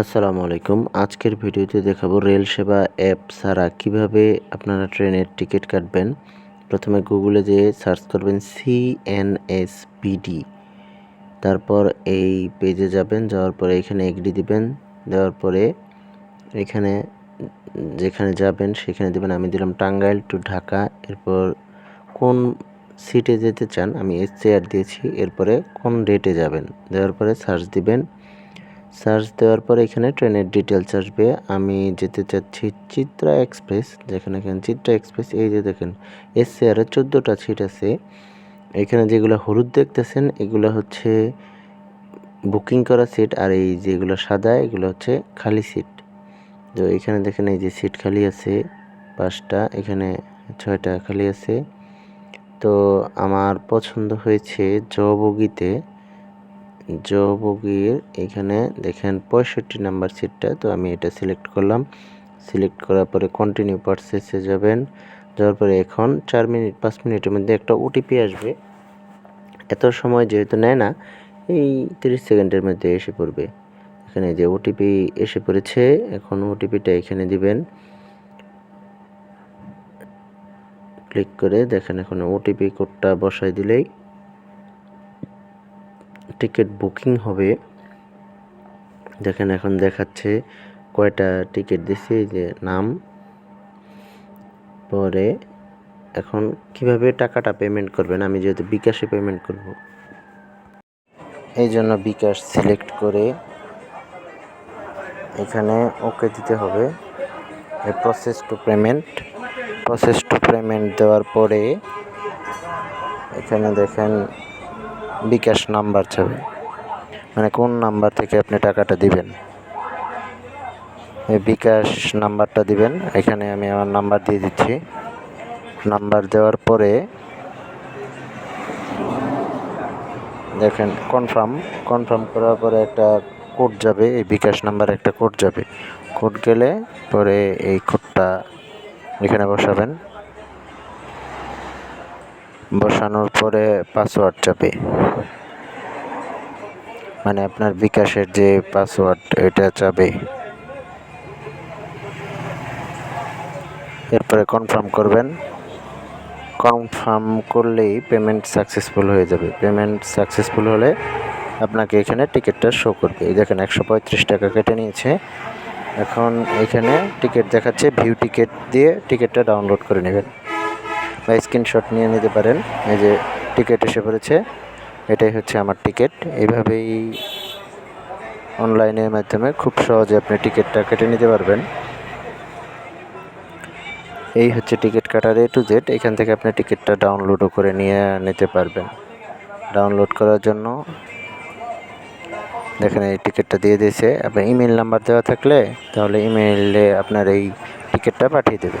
আসসালামু আলাইকুম। আজকের ভিডিওতে দেখাবো রেল সেবা অ্যাপ ছাড়া কীভাবে আপনারা ট্রেনের টিকিট কাটবেন। প্রথমে গুগলে যেয়ে সার্চ করবেন সি এন এস সিএনএসপিডি তারপর এই পেজে যাবেন, যাওয়ার পরে এখানে এগ্রি দিবেন, দেওয়ার পরে এখানে যেখানে যাবেন সেখানে দেবেন, আমি দিলাম টাঙ্গাইল টু ঢাকা। এরপর কোন সিটে যেতে চান, আমি এস চেয়ার দিয়েছি, এরপরে কোন ডেটে যাবেন, দেওয়ার পরে সার্চ দিবেন। সার্চ দেওয়ার পর এখানে ট্রেনের ডিটেলস আসবে। আমি যেতে চাচ্ছি চিত্রা এক্সপ্রেস যেখানে এখানে চিত্রা এক্সপ্রেস এই যে দেখেন এস চেয়ারে চোদ্দোটা সিট আছে। এখানে যেগুলো হলুদ দেখতেছেন, এগুলো হচ্ছে বুকিং করা সিট আর এই যেগুলো সাদা, এগুলো হচ্ছে খালি সিট তো এখানে দেখেন এই যে সিট খালি আছে, পাঁচটা, এখানে ছয়টা খালি আছে। তো আমার পছন্দ হয়েছে জবগিতে জবগির এখানে দেখেন পঁয়ষট্টি নাম্বার সিটটা তো আমি এটা সিলেক্ট করলাম। সিলেক্ট করার পরে কন্টিনিউ পারচেসে যাবেন। যাওয়ার পরে এখন চার মিনিট, পাঁচ মিনিটের মধ্যে একটা ওটিপি আসবে। এত সময় যেহেতু নেয় না, এই তিরিশ সেকেন্ডের মধ্যে এসে পড়বে। এখানে যে ওটিপি এসে পড়েছে, এখন ওটিপিটা এখানে দিবেন। ক্লিক করে দেখেন এখন ওটিপি কোডটা বসাই দিলেই টিকিট বুকিং হবে। দেখেন এখন দেখাচ্ছে কয়টা টিকিট দিছি যে নাম। পরে এখন কীভাবে টাকাটা পেমেন্ট করবেন? আমি যেহেতু বিকাশে পেমেন্ট করব। এই জন্য বিকাশ সিলেক্ট করে এখানে ওকে দিতে হবে। Process to payment process to payment দেওয়ার পরে এখানে দেখেন বিকাশ নাম্বার চাবে মানে কোন নাম্বার থেকে আপনি টাকাটা দিবেন? এই বিকাশ নাম্বারটা দিবেন। এখানে আমি আমার নাম্বার দিয়ে দিচ্ছি। নাম্বার দেওয়ার পরে দেখেন কনফার্ম কনফার্ম করার পরে একটা কোড যাবে। এই বিকাশ নাম্বার একটা কোড যাবে। কোড গেলে পরে এই কোডটা এখানে বসাবেন। বসানোর পরে পাসওয়ার্ড যাবে মানে আপনার বিকাশের যে পাসওয়ার্ড এটা যাবে এরপরে কনফার্ম করবেন। কনফার্ম করলেই পেমেন্ট সাকসেসফুল হয়ে যাবে। পেমেন্ট সাকসেসফুল হলে আপনাকে এখানে টিকিটটা শো করবে। দেখেন একশো পঁয়ত্রিশ টাকা কেটে নিয়েছে। এখন এখানে টিকিট দেখাচ্ছে ভিউ টিকিট দিয়ে টিকিটটা ডাউনলোড করে নেবেন। বা স্ক্রিনশট নিয়ে নিতে পারেন। এই যে টিকিট এসে পড়েছে, এটাই হচ্ছে আমার টিকিট এইভাবেই অনলাইনের মাধ্যমে খুব সহজে আপনি টিকিটটা কেটে নিতে পারবেন। এই হচ্ছে টিকিট কাটার এ টু জেড এখান থেকে আপনি টিকিটটা ডাউনলোডও করে নিয়ে নিতে পারবেন। ডাউনলোড করার জন্য দেখেন এই টিকিটটা দিয়ে দিয়েছে। আপনার ইমেল নাম্বার দেওয়া থাকলে তাহলে ইমেইলে আপনার এই টিকিটটা পাঠিয়ে দেবে।